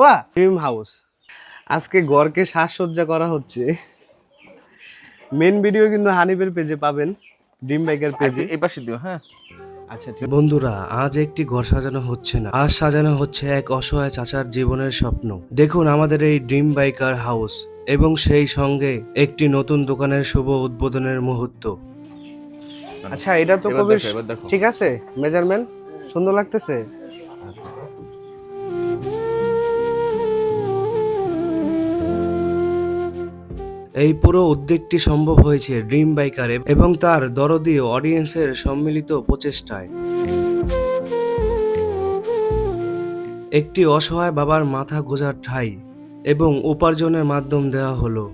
ওয়া dream house আজকে গড়কে সাজসজ্জা করা হচ্ছে। মেন ভিডিও কিন্তু হানিফের পেজে পাবেন ড্রিম বাইকের পেজে এই পাশে দিও হ্যাঁ। আচ্ছা ঠিক। বন্ধুরা আজ একটি ঘর সাজানো হচ্ছে না। আজ সাজানো হচ্ছে এক অসহায় চাচার জীবনের স্বপ্ন। দেখুন আমাদের এই ড্রিম বাইকার হাউস এবং সেই সঙ্গে একটি নতুন দোকানের শুভ উদ্বোধনের মুহূর্ত। আচ্ছা এটা তো এবার কবি দেখো, এবার দেখো। ঠিক আছে মেজারমেন্ট সুন্দর লাগতেছে? এই পুরো উদ্যোগটি সম্ভব হয়েছে ড্রিম বাইকারে এবং তার দরদি অডিয়েন্সের সম্মিলিত প্রচেষ্টায়। একটি অসহায় বাবার মাথা গোজার ঠাই এবং উপার্জনের মাধ্যম দেওয়া হলো।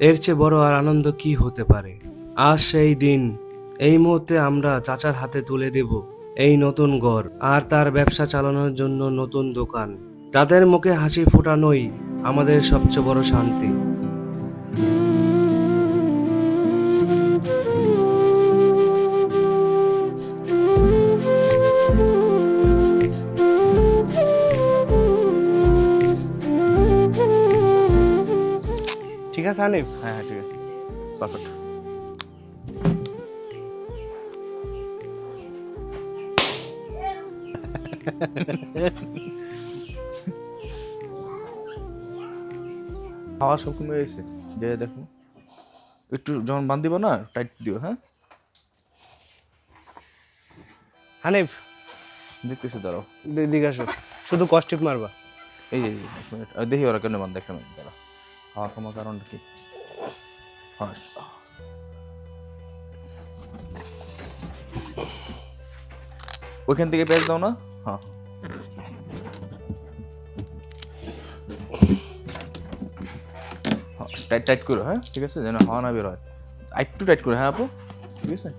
এর চেয়ে বড় আর আনন্দ কি হতে পারে? আজ সেই দিন, এই মুহূর্তে আমরা চাচার হাতে তুলে দেব। এই নতুন ঘর আর তার ব্যবসা চালানোর জন্য নতুন দোকান। তাদের মুখে হাসি ফোটানোই আমাদের সবচেয়ে বড় শান্তি। ঠিক আছে, হানিফ? হ্যাঁ হ্যাঁ ঠিক আছে। পারফেক্ট হাওয়া সব কমে গেছে। যে দেখো। একটু যখন বান্ধিব না টাইট দিও হ্যাঁ? হানিফ। দেখতেছি দাঁড়াও। দিকে আসো। শুধু কস্টিপ মারবা। এই যে এই এক মিনিট। দেখি ওরা কেন বান্ধে একটা মিনিট দাঁড়া হাওয়া কমার কারণটা কি? ওইখান থেকে পেঁয়াজ দাও না? টাইট টাইট করো হ্যাঁ? ঠিক আছে? যেন হাওয়া না বের হয়। একটু টাইট করো হ্যাঁ আপু? ঠিক আছে?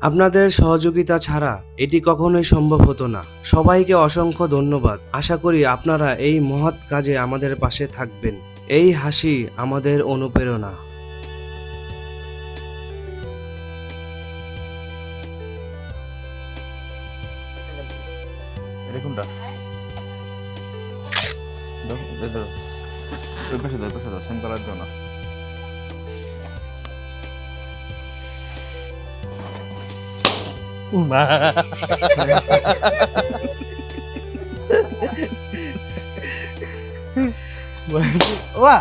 আপনাদের সহযোগিতা ছাড়া এটি কখনোই সম্ভব হতো না। সবাইকে অসংখ্য ধন্যবাদ। আশা করি আপনারা এই মহৎ কাজে আমাদের পাশে থাকবেন। এই হাসি আমাদের অনুপ্রেরণা। দাও এই ধরো ওই পাশে দাও ওই পাশে দাও সেম কালার দাও না ওয়া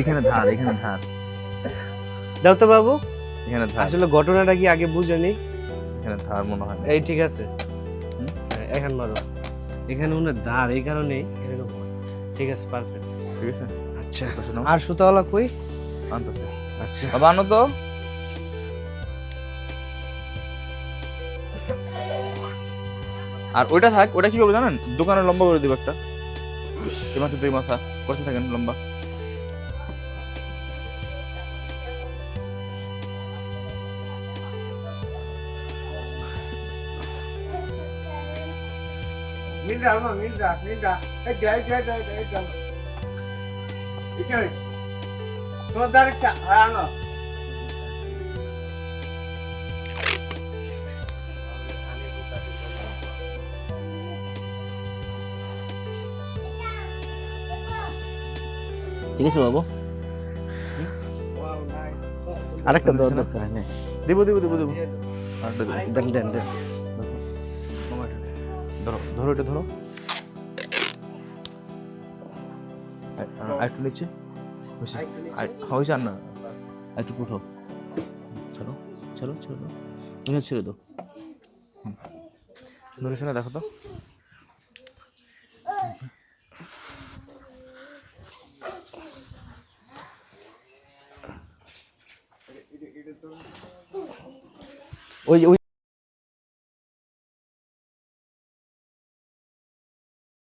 এখানে ধার এখানে ধার। দাও তো বাবু। এখানে ধার। আসলে ঘটনাটা কি আগে বুঝেনি এখানে ধার মনে হয় এই ঠিক আছে। এখন মারো। এখানে ওনার দাঁড় এই কারণে এরকম হয়। ঠিক আছে পারফেক্ট ঠিক আছে? আচ্ছা আর সুতাওয়ালা কই? আনতেছে। আচ্ছা। বাবা আনো তো। আর ওইটা থাক ওটা কি করব জানেন? দোকানে লম্বা করে দিব একটা। এই মাথা দুই মাথা করতে থাকেন লম্বা। মির্জা আমা মির্জা মির্জা এই যাই যাই যাই যাই চলো এখানে তোমার দাঁড়িটা আনো ঠিক আছে বাবু আরেকটা দাও, দরকার নেই দেবো দেবো দেবো দেবো আরেকটা দেবো দেন দেন দেন মামা, এটা নে। ধরো ধরো এটা ধরো। আর- আর- আর একটু নিচে। হয়েছে। আর- হ্যাঁ, হয়েছে আর না। একটু উঠো। চলো চলো চলো। এখানে ছেড়ে দাও। সুন্দর না? দেখো তো। ওই ওই